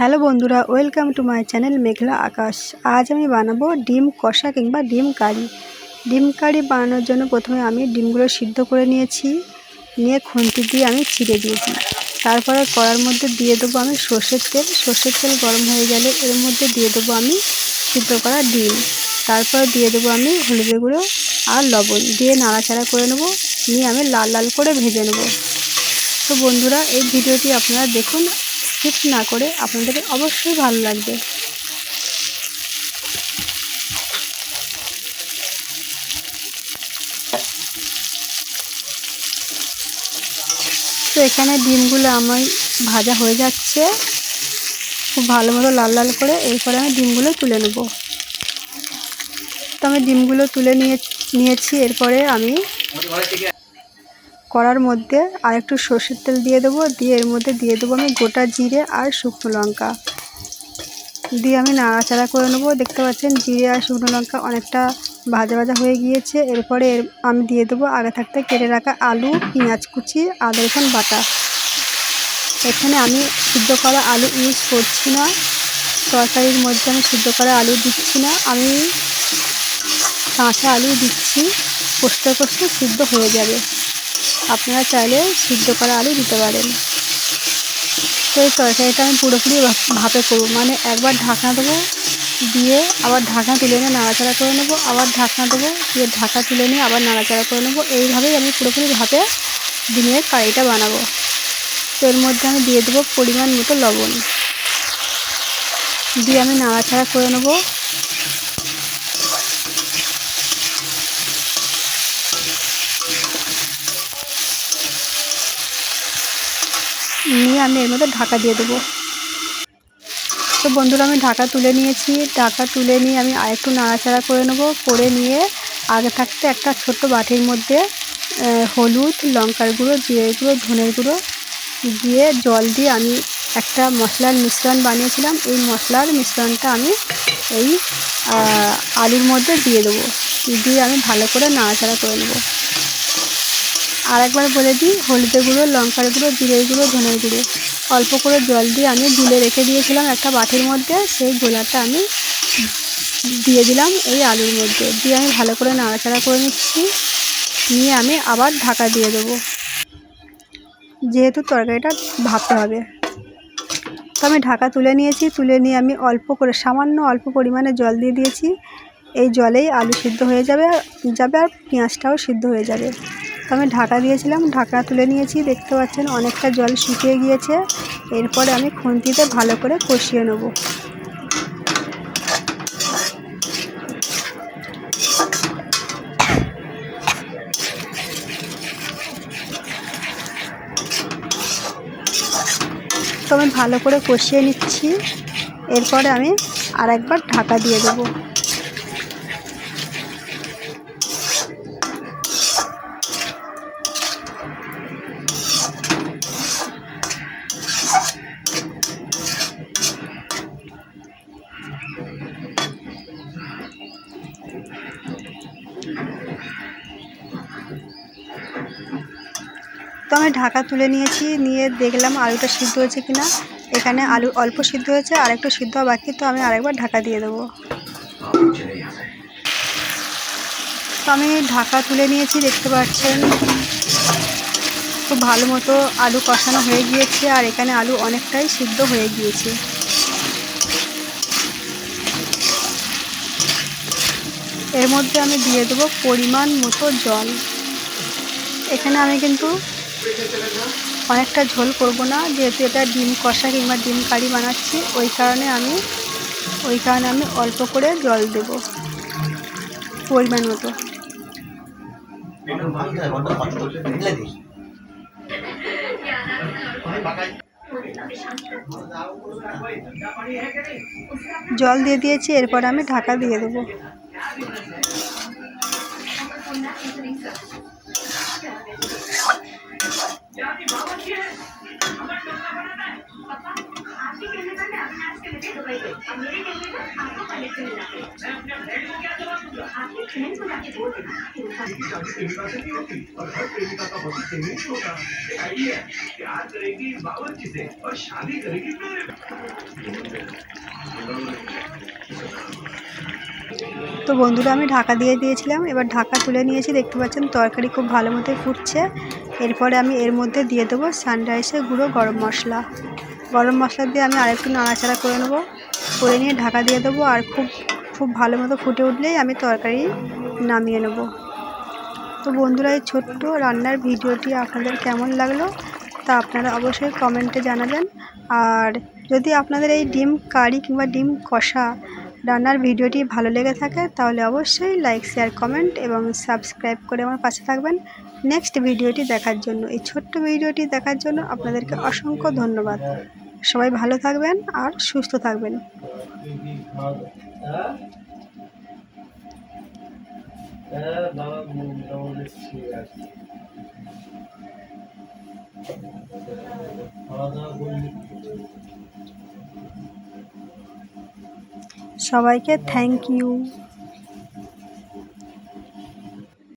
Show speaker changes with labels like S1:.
S1: Hello বন্ধুরা, welcome to my channel Meghla Akash. আজ আমি বানাবো ডিম কষা কিংবা ডিম কারি। ডিম কারি বানানোর জন্য প্রথমে আমি ডিমগুলো সিদ্ধ করে নিয়েছি। নিয়ে খুন্তি দিয়ে আমি ছিঁড়ে দিয়েছি। তারপরে কড়ার মধ্যে দিয়ে দেবো আমি সর্ষের তেল। সর্ষের তেল গরম হয়ে গেলে এর মধ্যে দিয়ে দেবো আমি সিদ্ধ করা ডিম। তারপর দিয়ে দেবো আমি হলুদের গুঁড়ো আর লবণ। দিয়ে নাড়াচাড়া করে নেব। নিয়ে আমি লাল লাল করে ভেজে নেব। তো বন্ধুরা, এই ভিডিওটি আপনারা দেখুন। স্কিপ না করে আপনাদের অবশ্যই ভালো লাগবে। তো এখানে ডিমগুলো আমার ভাজা হয়ে যাচ্ছে। খুব ভালো মতো লাল লাল করে এরপরে আমি ডিমগুলো তুলে নেব। তো আমি ডিমগুলো তুলে নিয়ে, নিয়েছি, এরপরে আমি কড়ার মধ্যে আর একটু সর্ষের তেল দিয়ে দেবো। দিয়ে এর মধ্যে দিয়ে দেবো আমি গোটা জিরে আর শুকনো লঙ্কা। দিয়ে আমি নাড়াচাড়া করে নেব। দেখতে পাচ্ছেন, জিরে আর শুকনো লঙ্কা অনেকটা ভাজা ভাজা হয়ে গিয়েছে। এরপরে এর আমি দিয়ে দেবো আগে থাকতে কেটে রাখা আলু, পেঁয়াজ কুচি, আদা, রসুন বাটা। এখানে আমি সিদ্ধ করা আলু ইউজ করছি না। তরকারির মধ্যে আমি সিদ্ধ করা আলু দিচ্ছি না। আমি কাঁচা আলু দিচ্ছি। কষতে কষতে সিদ্ধ হয়ে যাবে। আপনারা চাইলে সিদ্ধ করা আলু দিতে পারেন। তো এই তরকারিটা আমি পুরোপুরি ভাপে করব। মানে একবার ঢাকনা দেবো, দিয়ে আবার ঢাকনা তুলে নিয়ে নাড়াচাড়া করে নেব, আবার ঢাকনা দেবো, দিয়ে ঢাকা তুলে নিয়ে আবার নাড়াচাড়া করে নেব। এইভাবেই আমি পুরোপুরি ভাপে ডিমের কারিটা বানাবো। তো এর মধ্যে আমি দিয়ে দেবো পরিমাণ মতো লবণ। দিয়ে আমি নাড়াচাড়া করে নেব। নিয়ে আমি এর মধ্যে ঢাকা দিয়ে দেবো। তো বন্ধুরা, আমি ঢাকা তুলে নিয়েছি। ঢাকা তুলে নিয়ে আমি আরেকটু নাড়াচাড়া করে নেব। করে নিয়ে আগে থাকতে একটা ছোট্ট বাটির মধ্যে হলুদ, লঙ্কার গুঁড়ো জিরে গুঁড়ো, ধনের গুঁড়ো দিয়ে জল দিয়ে আমি একটা মশলার মিশ্রণ বানিয়েছিলাম। এই মশলার মিশ্রণটা আমি এই আলুর মধ্যে দিয়ে দেবো। দিয়ে আমি ভালো করে নাড়াচাড়া করে নেব। আর একবার বলে দিই, হলুদের গুঁড়ো, লঙ্কার গুঁড়ো, জিরের গুঁড়ো, ধনের গুঁড়ো। অল্প করে জল দিয়ে আমি গুলে রেখে দিয়েছিলাম একটা বাটির মধ্যে, সেই গোলাটা আমি দিয়ে দিলাম এই আলুর মধ্যে। দিয়ে আমি ভালো করে নাড়াচাড়া করে নিচ্ছি। নিয়ে আমি আবার ঢাকা দিয়ে দেবো। যেহেতু তরকারিটা ভাবতে হবে। তো আমি ঢাকা তুলে নিয়েছি, তুলে নিয়ে আমি অল্প করে, সামান্য অল্প পরিমাণে জল দিয়ে দিয়েছি। এই জলেই আলু সিদ্ধ হয়ে যাবে যাবে আর পেঁয়াজটাও সিদ্ধ হয়ে যাবে। তো আমি ঢাকা দিয়েছিলাম ঢাকা তুলে নিয়েছি, দেখতে পাচ্ছেন অনেকটা জল শুকিয়ে গিয়েছে। এরপরে আমি খুন্তিতে ভালো করে কষিয়ে নেব। তো আমি ভালো করে কষিয়ে নিচ্ছি। এরপরে আমি আর একবার ঢাকা দিয়ে দেবো। তো আমি ঢাকা তুলে নিয়েছি, নিয়ে দেখলাম আলুটা সিদ্ধ হয়েছে কি না এখানে আলু অল্প সিদ্ধ হয়েছে আর একটু সিদ্ধ বাকি, তো আমি আরেকবার ঢাকা দিয়ে দেবো। তো আমি ঢাকা তুলে নিয়েছি, দেখতে পাচ্ছেন। খুব ভালো মতো আলু কষানো হয়ে গিয়েছে, আর এখানে আলু অনেকটাই সিদ্ধ হয়ে গিয়েছে। এর মধ্যে আমি দিয়ে দেবো পরিমাণ মতো জল। এখানে আমি কিন্তু অনেকটা ঝোল করব না, যেহেতু এটা ডিম কষা কিংবা ডিম কারি বানাচ্ছি, ওই কারণে আমি, ওই কারণে আমি অল্প করে জল দেব, পরিমাণ মতো। জল দিয়ে দিয়েছি, এরপর আমি ঢাকা দিয়ে দেবো। मेरे कहने पर आपके कहने पर आपको पहले से मिला है मैं अपने फ्रेंड को क्या जवाब दूंगा তো বন্ধুরা আমি ঢাকা দিয়ে দিয়েছিলাম এবার ঢাকা তুলে নিয়েছি দেখতে পাচ্ছেন তরকারি খুব ভালো মতো ফুটছে এরপরে আমি এর মধ্যে দিয়ে দেবো সানরাইসের গুঁড়ো গরম মশলা গরম মশলা দিয়ে আমি আরেকটু নাড়াচাড়া করে নেবো করে নিয়ে ঢাকা দিয়ে দেবো আর খুব খুব ভালো মতো ফুটে উঠলেই আমি তরকারি নামিয়ে নেব। তো বন্ধুরা, এই ছোট্ট রান্নার ভিডিওটি আপনাদের কেমন লাগল তা আপনারা অবশ্যই কমেন্টে জানাবেন। আর যদি আপনাদের এই ডিম কারি কিংবা ডিম কষা রান্নার ভিডিওটি ভালো লেগে থাকে, তাহলে অবশ্যই লাইক, শেয়ার, কমেন্ট এবং সাবস্ক্রাইব করে আমার পাশে থাকবেন। নেক্সট ভিডিওটি দেখার জন্য, এই ছোট্ট ভিডিওটি দেখার জন্য আপনাদেরকে অসংখ্য ধন্যবাদ। সবাই ভালো থাকবেন আর সুস্থ থাকবেন। সবাইকে থ্যাংক ইউ